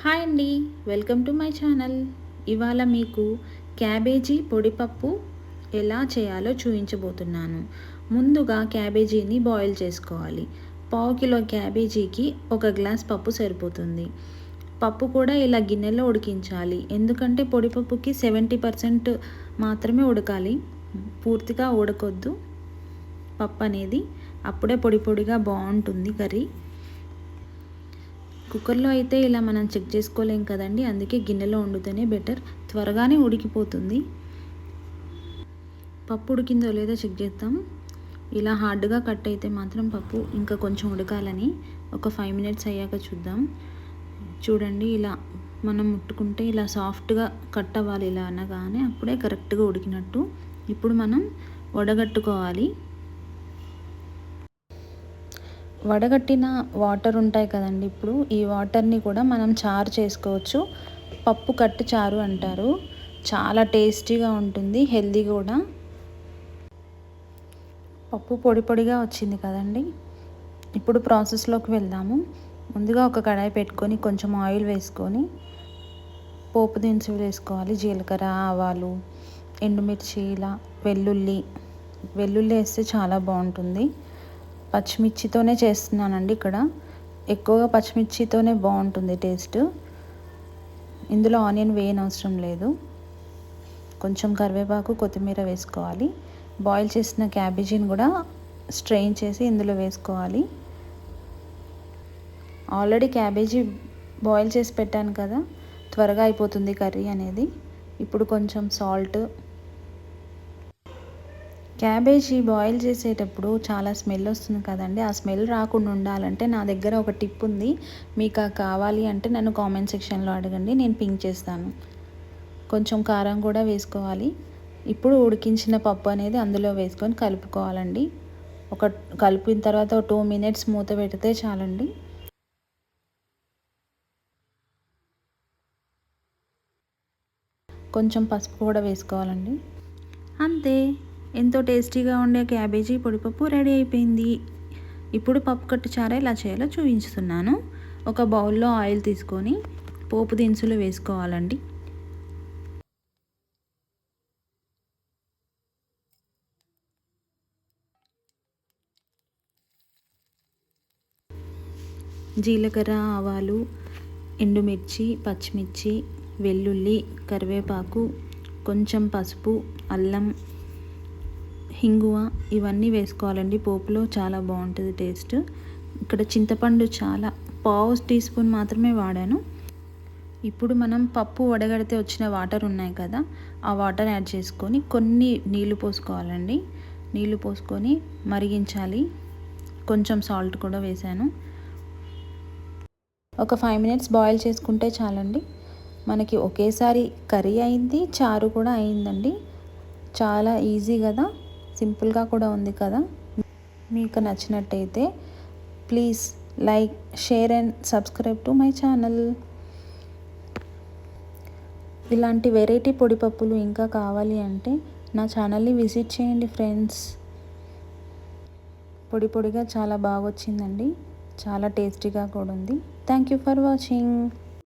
Hi అండి welcome to my channel. ఇవాళ మీకు క్యాబేజీ పొడిపప్పు ఎలా చేయాలో చూపించబోతున్నాను ముందుగా క్యాబేజీని బాయిల్ చేసుకోవాలి. పావు కిలో క్యాబేజీకి ఒక గ్లాస్ పప్పు సరిపోతుంది. పప్పు కూడా ఇలా గిన్నెలో ఉడికించాలి. ఎందుకంటే పొడిపప్పుకి సెవెంటీ పర్సెంట్ మాత్రమే ఉడకాలి. పూర్తిగా ఉడకొద్దు. పప్పు అనేది అప్పుడే పొడి పొడిగా బాగుంటుంది కర్రీ. కుక్కర్లో అయితే ఇలా మనం చెక్ చేసుకోలేం కదండి. అందుకే గిన్నెలో వండితేనే బెటర్. త్వరగానే ఉడికిపోతుంది. పప్పు ఉడికిందో లేదో చెక్ చేద్దాం. ఇలా హార్డ్గా కట్ అయితే మాత్రం పప్పు ఇంకా కొంచెం ఉడకాలని ఒక ఫైవ్ మినిట్స్ అయ్యాక చూద్దాం. చూడండి ఇలా మనం ముట్టుకుంటే ఇలా సాఫ్ట్గా కట్ అవ్వాలి ఇలా అనగానే అప్పుడే కరెక్ట్గా ఉడికినట్టు. ఇప్పుడు మనం వడగట్టుకోవాలి. వడగట్టిన వాటర్ ఉంటాయి కదండి ఇప్పుడు ఈ వాటర్ని కూడా మనం చారు చేసుకోవచ్చు. పప్పు కట్టు చారు అంటారు. చాలా టేస్టీగా ఉంటుంది హెల్దీ కూడా. పప్పు పొడి పొడిగా వచ్చింది కదండి. ఇప్పుడు ప్రాసెస్లోకి వెళ్దాము. ముందుగా ఒక కడాయి పెట్టుకొని కొంచెం ఆయిల్ వేసుకొని పోపు దినుసులు వేసుకోవాలి. జీలకర్ర ఆవాలు ఎండుమిర్చి ఇలా వెల్లుల్లి వెల్లుల్లి వేస్తే చాలా బాగుంటుంది. పచ్చిమిర్చితోనే చేస్తున్నానండి ఇక్కడ. ఎక్కువగా పచ్చిమిర్చితోనే బాగుంటుంది టేస్ట్. ఇందులో ఆనియన్ వేయని అవసరం లేదు. కొంచెం కరివేపాకు కొత్తిమీర వేసుకోవాలి. బాయిల్ చేసిన క్యాబేజీని కూడా స్ట్రెయిన్ చేసి ఇందులో వేసుకోవాలి. ఆల్రెడీ క్యాబేజీ బాయిల్ చేసి పెట్టాను కదా. త్వరగా అయిపోతుంది కర్రీ అనేది. ఇప్పుడు కొంచెం సాల్ట్ క్యాబేజీ బాయిల్ చేసేటప్పుడు చాలా స్మెల్ వస్తుంది కదండి. ఆ స్మెల్ రాకుండా ఉండాలంటే నా దగ్గర ఒక టిప్ ఉంది. మీకు కావాలి అంటే నన్ను కామెంట్ సెక్షన్లో అడగండి. నేను పింక్ చేస్తాను. కొంచెం కారం కూడా వేసుకోవాలి. ఇప్పుడు ఉడికించిన పప్పు అనేది అందులో వేసుకొని కలుపుకోవాలండి. ఒక కలిపిన తర్వాత ఒక టూ మినిట్స్ మూత పెడితే చాలండి. కొంచెం పసుపు కూడా వేసుకోవాలండి. అంతే. ఎంతో టేస్టీగా ఉండే క్యాబేజీ పొడిపప్పు రెడీ అయిపోయింది. ఇప్పుడు పప్పు కట్టు ఇలా చేయాలో చూపించుతున్నాను. ఒక బౌల్లో ఆయిల్ తీసుకొని పోపు దినుసులు వేసుకోవాలండి. జీలకర్ర ఆవాలు ఎండుమిర్చి పచ్చిమిర్చి వెల్లుల్లి కరివేపాకు కొంచెం పసుపు అల్లం హింగువ ఇవన్నీ వేసుకోవాలండి. పోపులో చాలా బాగుంటుంది టేస్ట్. ఇక్కడ చింతపండు చాలా పావు టీ స్పూన్ మాత్రమే వాడాను. ఇప్పుడు మనం పప్పు వడగడితే వచ్చిన వాటర్ ఉన్నాయి కదా ఆ వాటర్ యాడ్ చేసుకొని కొన్ని నీళ్ళు పోసుకోవాలండి. నీళ్ళు పోసుకొని మరిగించాలి. కొంచెం సాల్ట్ కూడా వేసాను. ఒక ఫైవ్ మినిట్స్ బాయిల్ చేసుకుంటే చాలండి. మనకి ఒకేసారి కర్రీ అయింది చారు కూడా అయిందండి. చాలా ఈజీ కదా. సింపుల్గా కూడా ఉంది కదా? మీకు నచ్చినట్టయితే please like share and subscribe to my channel. ఇలాంటి వెరైటీ పొడిపప్పులు ఇంకా కావాలి అంటే నా ఛానల్ని విజిట్ చేయండి ఫ్రెండ్స్. పొడి పొడిగా చాలా బాగా వచ్చిందండి చాలా టేస్టీగా కూడా ఉంది. Thank you for watching.